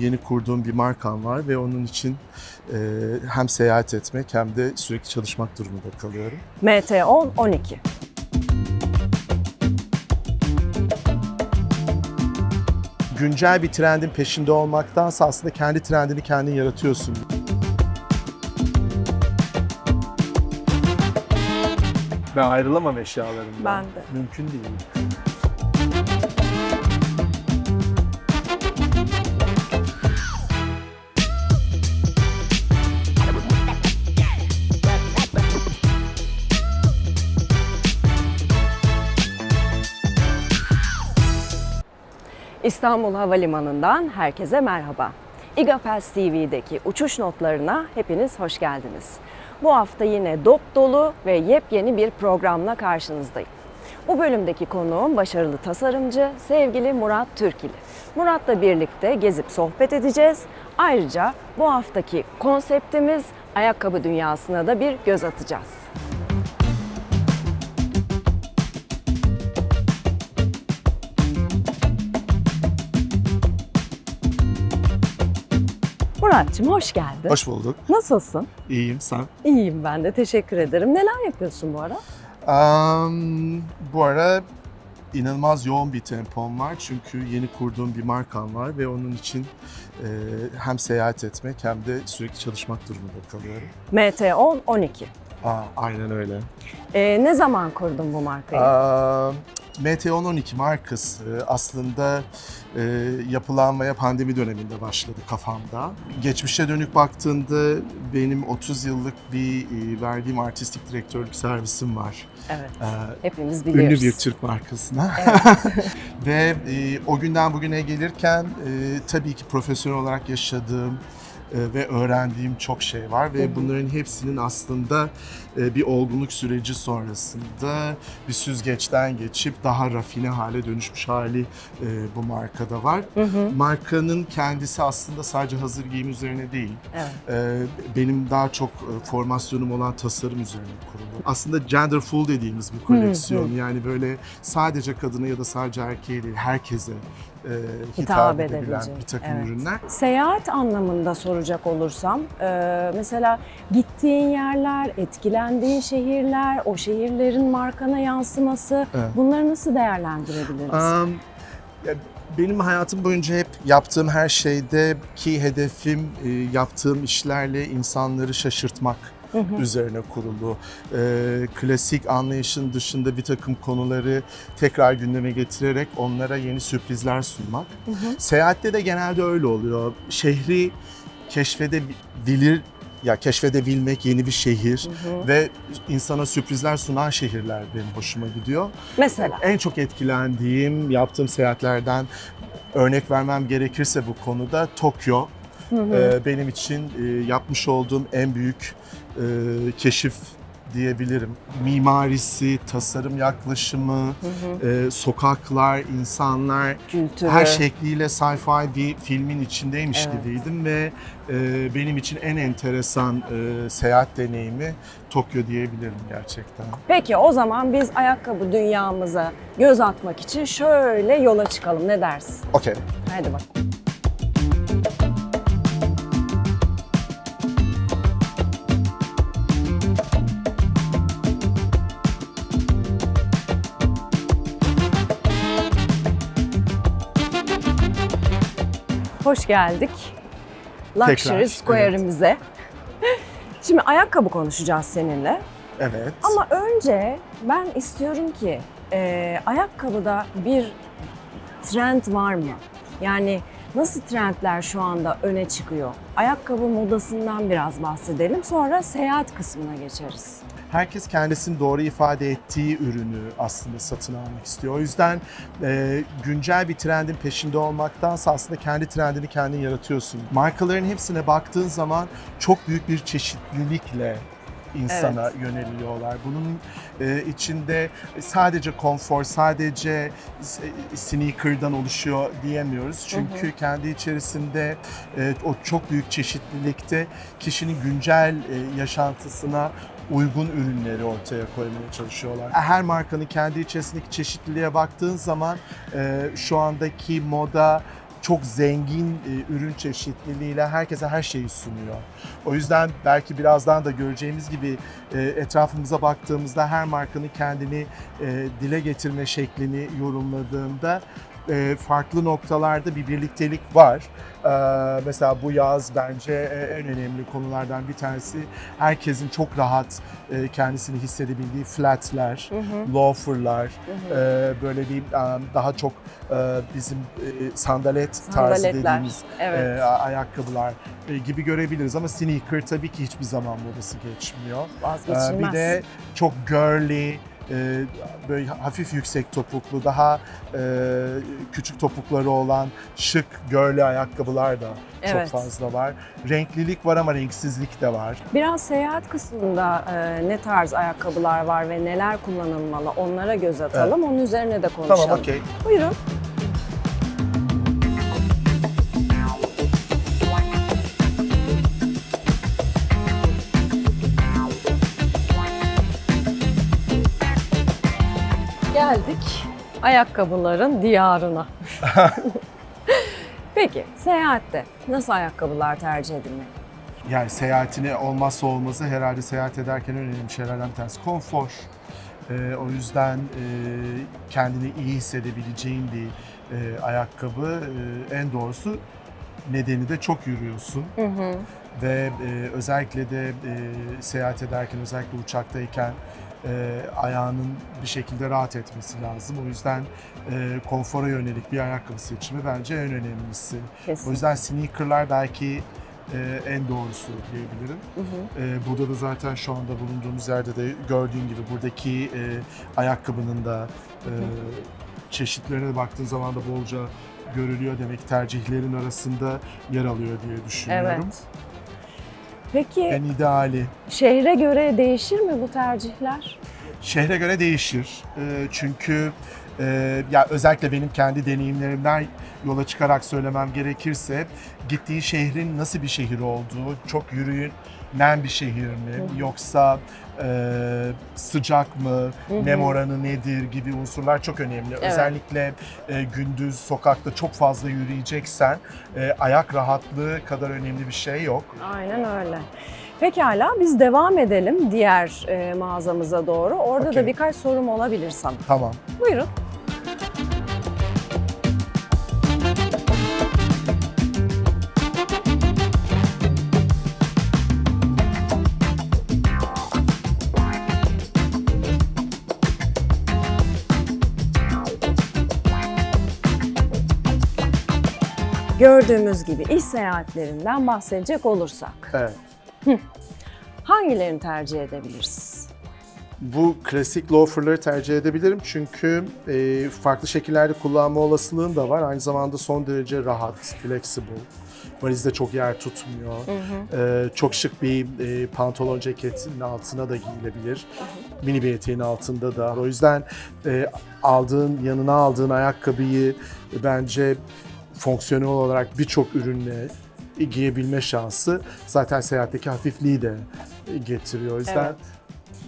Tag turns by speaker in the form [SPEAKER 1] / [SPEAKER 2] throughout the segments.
[SPEAKER 1] Yeni kurduğum bir markam var ve onun için e, hem seyahat etmek hem de sürekli çalışmak durumunda kalıyorum.
[SPEAKER 2] MT10 12.
[SPEAKER 1] Güncel bir trendin peşinde olmaktansa aslında kendi trendini kendin yaratıyorsun. Ben ayrılamam eşyalarımdan.
[SPEAKER 2] Ben de.
[SPEAKER 1] Mümkün değil.
[SPEAKER 2] İstanbul Havalimanı'ndan herkese merhaba. İGAPES TV'deki uçuş notlarına hepiniz hoş geldiniz. Bu hafta yine dop dolu ve yepyeni bir programla karşınızdayım. Bu bölümdeki konuğum başarılı tasarımcı sevgili Murat Türkili. Murat'la birlikte gezip sohbet edeceğiz. Ayrıca bu haftaki konseptimiz ayakkabı dünyasına da bir göz atacağız. Murat'cığım hoş geldin.
[SPEAKER 1] Hoş bulduk.
[SPEAKER 2] Nasılsın?
[SPEAKER 1] İyiyim sen.
[SPEAKER 2] İyiyim ben de teşekkür ederim. Neler yapıyorsun bu ara?
[SPEAKER 1] Am, bu ara inanılmaz yoğun bir tempom var çünkü yeni kurduğum bir markam var ve onun için e, hem seyahat etmek hem de sürekli çalışmak durumunda kalıyorum.
[SPEAKER 2] MT10 12.
[SPEAKER 1] Aa, aynen öyle.
[SPEAKER 2] Ee, ne zaman kurdun bu markayı?
[SPEAKER 1] Aa, MT1012 markası aslında e, yapılanmaya pandemi döneminde başladı kafamda. Geçmişe dönük baktığında benim 30 yıllık bir e, verdiğim artistik direktörlük servisim var.
[SPEAKER 2] evet.
[SPEAKER 1] Ee,
[SPEAKER 2] Hepimiz biliyoruz.
[SPEAKER 1] Ünlü bir Türk markasına. Ve e, o günden bugüne gelirken e, tabii ki profesyonel olarak yaşadığım ve öğrendiğim çok şey var ve bunların hepsinin aslında e, bir olgunluk süreci sonrasında bir süzgeçten geçip daha rafine hale dönüşmüş hali e, bu markada var.
[SPEAKER 2] Hı hı.
[SPEAKER 1] Markanın kendisi aslında sadece hazır giyim üzerine değil,
[SPEAKER 2] Evet.
[SPEAKER 1] ee, benim daha çok e, formasyonum olan tasarım üzerine kurulu. Aslında gender full dediğimiz bir koleksiyon. Yani böyle sadece kadına ya da sadece erkeğe değil herkese e, hitap,
[SPEAKER 2] Hitap
[SPEAKER 1] edebilen bir takım
[SPEAKER 2] evet.
[SPEAKER 1] ürünler.
[SPEAKER 2] Seyahat anlamında soracak olursam, e, mesela gittiğin yerler, etkilendiğin şehirler, o şehirlerin markana yansıması,
[SPEAKER 1] Evet.
[SPEAKER 2] bunları nasıl değerlendirebiliriz?
[SPEAKER 1] Am, ya benim hayatım boyunca hep yaptığım her şeyde ki hedefim e, yaptığım işlerle insanları şaşırtmak
[SPEAKER 2] Hı hı.
[SPEAKER 1] üzerine kurulu. E, klasik anlayışın dışında bir takım konuları tekrar gündeme getirerek onlara yeni sürprizler sunmak.
[SPEAKER 2] Hı hı.
[SPEAKER 1] Seyahatte de genelde öyle oluyor. Şehri keşfedebilir ya keşfedebilmek yeni bir şehir
[SPEAKER 2] Hı hı.
[SPEAKER 1] ve insana sürprizler sunan şehirler benim hoşuma gidiyor.
[SPEAKER 2] Mesela.
[SPEAKER 1] En çok etkilendiğim yaptığım seyahatlerden örnek vermem gerekirse bu konuda Tokyo.
[SPEAKER 2] Hı hı.
[SPEAKER 1] Ee, benim için e, yapmış olduğum en büyük e, keşif diyebilirim. Mimarisi, tasarım yaklaşımı,
[SPEAKER 2] Hı hı.
[SPEAKER 1] e, sokaklar, insanlar
[SPEAKER 2] Kültürü.
[SPEAKER 1] her şekliyle sci-fi bir filmin içindeymiş
[SPEAKER 2] Evet.
[SPEAKER 1] gibiydim ve e, benim için en enteresan e, seyahat deneyimi Tokyo diyebilirim gerçekten.
[SPEAKER 2] Peki o zaman biz ayakkabı dünyamıza göz atmak için şöyle yola çıkalım. Ne dersin?
[SPEAKER 1] Okey.
[SPEAKER 2] Hadi bak. Hoş geldik. Luxury
[SPEAKER 1] Tekrar,
[SPEAKER 2] Square'imize. Şimdi ayakkabı konuşacağız seninle.
[SPEAKER 1] Evet.
[SPEAKER 2] Ama önce ben istiyorum ki e, ayakkabıda bir trend var mı? Yani nasıl trendler şu anda öne çıkıyor? Ayakkabı modasından biraz bahsedelim. Sonra seyahat kısmına geçeriz.
[SPEAKER 1] Herkes kendisini doğru ifade ettiği ürünü aslında satın almak istiyor. O yüzden e, güncel bir trendin peşinde olmaktansa aslında kendi trendini kendin yaratıyorsun. Markaların hepsine baktığın zaman çok büyük bir çeşitlilikle insana yöneliyorlar. Bunun e, içinde sadece konfor, sadece s- sneaker'dan oluşuyor diyemiyoruz. Çünkü kendi içerisinde e, o çok büyük çeşitlilikte kişinin güncel e, yaşantısına uygun ürünleri ortaya koymaya çalışıyorlar. Her markanın kendi içerisindeki çeşitliliğe baktığın zaman e, şu andaki moda çok zengin e, ürün çeşitliliğiyle herkese her şeyi sunuyor. O yüzden belki birazdan da göreceğimiz gibi e, etrafımıza baktığımızda her markanın kendini e, dile getirme şeklini yorumladığında e, farklı noktalarda bir birliktelik var. Ee, mesela bu yaz bence e, en önemli konulardan bir tanesi herkesin çok rahat e, kendisini hissedebildiği flatler, loaferlar, e, böyle bir e, daha çok e, bizim e, sandalet tarzı dediğimiz
[SPEAKER 2] Evet.
[SPEAKER 1] e, ayakkabılar e, gibi görebiliriz ama sneaker tabii ki hiçbir zaman modası geçmiyor.
[SPEAKER 2] Vazgeçilmez.
[SPEAKER 1] Bir de çok girly, e, böyle hafif yüksek topuklu, daha e, küçük topukları olan şık girly ayakkabılar da
[SPEAKER 2] Evet.
[SPEAKER 1] çok fazla var. Renklilik var ama renksizlik de var.
[SPEAKER 2] Biraz seyahat kısmında e, ne tarz ayakkabılar var ve neler kullanılmalı onlara göz atalım. Onun üzerine de konuşalım.
[SPEAKER 1] Tamam okey.
[SPEAKER 2] Buyurun. Geldik ayakkabıların diyarına. Peki seyahatte nasıl ayakkabılar tercih edilmeli?
[SPEAKER 1] Yani seyahatine olmazsa olmazı herhalde seyahat ederken en önemli şeylerden bir tanesi konfor. Ee, o yüzden e, kendini iyi hissedebileceğin bir e, ayakkabı e, en doğrusu nedeni de çok yürüyorsun. Ve e, özellikle de e, seyahat ederken özellikle uçaktayken e, ayağının bir şekilde rahat etmesi lazım. O yüzden e, konfora yönelik bir ayakkabı seçimi bence en önemlisi. O
[SPEAKER 2] Kesin.
[SPEAKER 1] yüzden sneakerlar belki e, en doğrusu diyebilirim. E, burada da zaten şu anda bulunduğumuz yerde de gördüğün gibi buradaki e, ayakkabının da e, çeşitlerine de baktığın zaman da bolca görülüyor demek tercihlerin arasında yer alıyor diye düşünüyorum.
[SPEAKER 2] Evet. Peki
[SPEAKER 1] En ideali
[SPEAKER 2] şehre göre değişir mi bu tercihler?
[SPEAKER 1] şehre göre değişir. E, çünkü e, ya özellikle benim kendi deneyimlerimden yola çıkarak söylemem gerekirse gittiğin şehrin nasıl bir şehir olduğu, çok yürüyen bir şehir mi yoksa e, sıcak mı, nem oranı nedir gibi unsurlar çok önemli. Özellikle e, gündüz sokakta çok fazla yürüyeceksen e, ayak rahatlığı kadar önemli bir şey yok.
[SPEAKER 2] Aynen öyle. Pekala biz devam edelim diğer e, mağazamıza doğru. Orada da
[SPEAKER 1] Okey.
[SPEAKER 2] birkaç sorum olabilir sana.
[SPEAKER 1] Tamam.
[SPEAKER 2] Buyurun. Gördüğümüz gibi iş seyahatlerinden bahsedecek olursak
[SPEAKER 1] Evet.
[SPEAKER 2] hangilerini tercih edebiliriz?
[SPEAKER 1] Bu klasik loaferları tercih edebilirim çünkü e, farklı şekillerde kullanma olasılığın da var. Aynı zamanda son derece rahat, flexible. Valizde çok yer tutmuyor. E, çok şık bir e, pantolon ceketin altına da giyilebilir. Mini bir eteğin altında da. O yüzden e, aldığın, yanına aldığın ayakkabıyı bence fonksiyonel olarak birçok ürünle giyebilme şansı zaten seyahatteki hafifliği de getiriyor. O yüzden
[SPEAKER 2] Evet.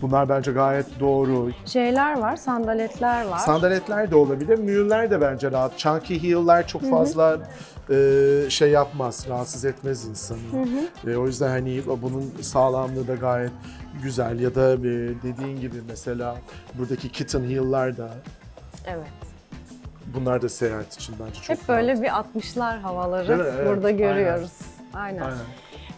[SPEAKER 1] Bunlar bence gayet doğru.
[SPEAKER 2] Şeyler var, sandaletler var.
[SPEAKER 1] Sandaletler de olabilir, mühürler de bence rahat. Chunky heel'lar çok fazla e, şey yapmaz, rahatsız etmez insanı. E, o yüzden hani bunun sağlamlığı da gayet güzel. Ya da e, dediğin gibi mesela buradaki kitten heel'lar da
[SPEAKER 2] evet.
[SPEAKER 1] Bunlar da seyahat için bence çok
[SPEAKER 2] Hep böyle bir 60'lar havaları
[SPEAKER 1] mi? Evet,
[SPEAKER 2] burada
[SPEAKER 1] aynen.
[SPEAKER 2] görüyoruz. Aynen.
[SPEAKER 1] Aynen.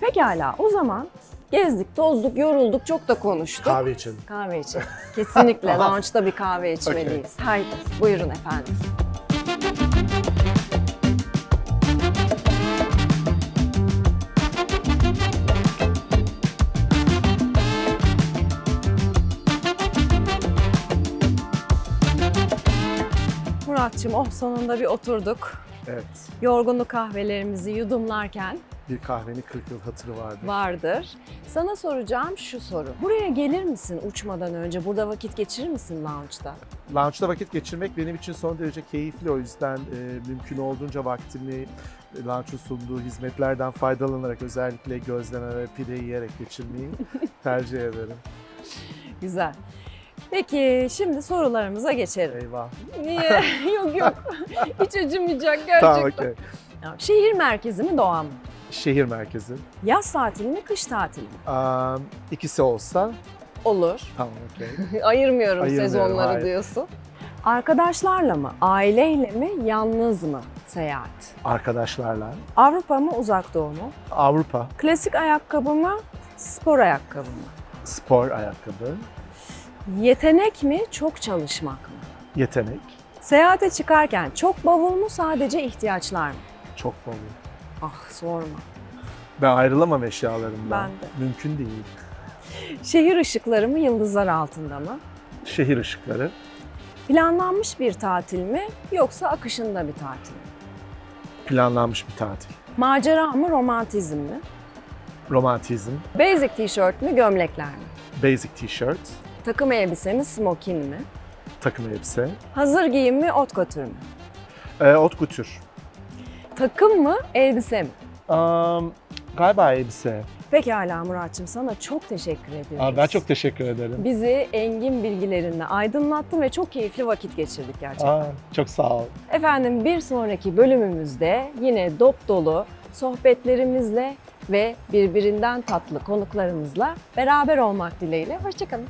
[SPEAKER 2] Pekala o zaman gezdik, tozduk, yorulduk, çok da konuştuk.
[SPEAKER 1] Kahve için.
[SPEAKER 2] Kahve için. Kesinlikle lounge'da bir kahve içmeliyiz. Haydi buyurun efendim. Muratçım oh sonunda bir oturduk.
[SPEAKER 1] Evet.
[SPEAKER 2] Yorgunluk kahvelerimizi yudumlarken
[SPEAKER 1] Bir kahvenin 40 yıl hatırı vardı.
[SPEAKER 2] vardır. Sana soracağım şu soru. Buraya gelir misin uçmadan önce? Burada vakit geçirir misin lounge'da?
[SPEAKER 1] Lounge'da vakit geçirmek benim için son derece keyifli. O yüzden e, mümkün olduğunca vaktimi e, lounge'un sunduğu hizmetlerden faydalanarak özellikle gözleme ve pide yiyerek geçirmeyi tercih ederim.
[SPEAKER 2] Güzel. Peki şimdi sorularımıza geçelim.
[SPEAKER 1] Eyvah.
[SPEAKER 2] Niye? yok yok. Hiç acımayacak gerçekten.
[SPEAKER 1] Tamam okey.
[SPEAKER 2] Şehir merkezi mi doğa mı?
[SPEAKER 1] Şehir merkezi.
[SPEAKER 2] Yaz tatili mi kış tatili mi?
[SPEAKER 1] Um, ikisi olsa
[SPEAKER 2] Olur.
[SPEAKER 1] tamam okey.
[SPEAKER 2] Ayırmıyorum,
[SPEAKER 1] Ayırmıyorum,
[SPEAKER 2] sezonları
[SPEAKER 1] hayır.
[SPEAKER 2] diyorsun. Arkadaşlarla mı, aileyle mi, yalnız mı seyahat?
[SPEAKER 1] Arkadaşlarla.
[SPEAKER 2] Avrupa mı, uzak doğu mu?
[SPEAKER 1] Avrupa.
[SPEAKER 2] Klasik ayakkabı mı, spor ayakkabı mı?
[SPEAKER 1] Spor ayakkabı.
[SPEAKER 2] Yetenek mi, çok çalışmak mı?
[SPEAKER 1] Yetenek.
[SPEAKER 2] Seyahate çıkarken çok bavul mu, sadece ihtiyaçlar mı?
[SPEAKER 1] Çok bol.
[SPEAKER 2] Ah sorma.
[SPEAKER 1] Ben ayrılamam eşyalarımdan.
[SPEAKER 2] Ben de.
[SPEAKER 1] Mümkün değil.
[SPEAKER 2] Şehir ışıkları mı, yıldızlar altında mı?
[SPEAKER 1] Şehir ışıkları.
[SPEAKER 2] Planlanmış bir tatil mi, yoksa akışında bir tatil mi?
[SPEAKER 1] Planlanmış bir tatil.
[SPEAKER 2] Macera mı, romantizm mi?
[SPEAKER 1] Romantizm.
[SPEAKER 2] Basic tişört mü, gömlekler mi?
[SPEAKER 1] Basic t-shirt.
[SPEAKER 2] Takım elbise mi, smokin mi?
[SPEAKER 1] Takım elbise.
[SPEAKER 2] Hazır giyim mi, ot couture mu?
[SPEAKER 1] Ee, haute couture.
[SPEAKER 2] Takım mı, elbise mi?
[SPEAKER 1] Um, galiba elbise.
[SPEAKER 2] Pekala Muratçım sana çok teşekkür ediyoruz.
[SPEAKER 1] Aa, ben çok teşekkür ederim.
[SPEAKER 2] Bizi engin bilgilerinle aydınlattın ve çok keyifli vakit geçirdik gerçekten.
[SPEAKER 1] Aa, çok sağ ol.
[SPEAKER 2] Efendim bir sonraki bölümümüzde yine dop dolu sohbetlerimizle ve birbirinden tatlı konuklarımızla beraber olmak dileğiyle. Hoşçakalın.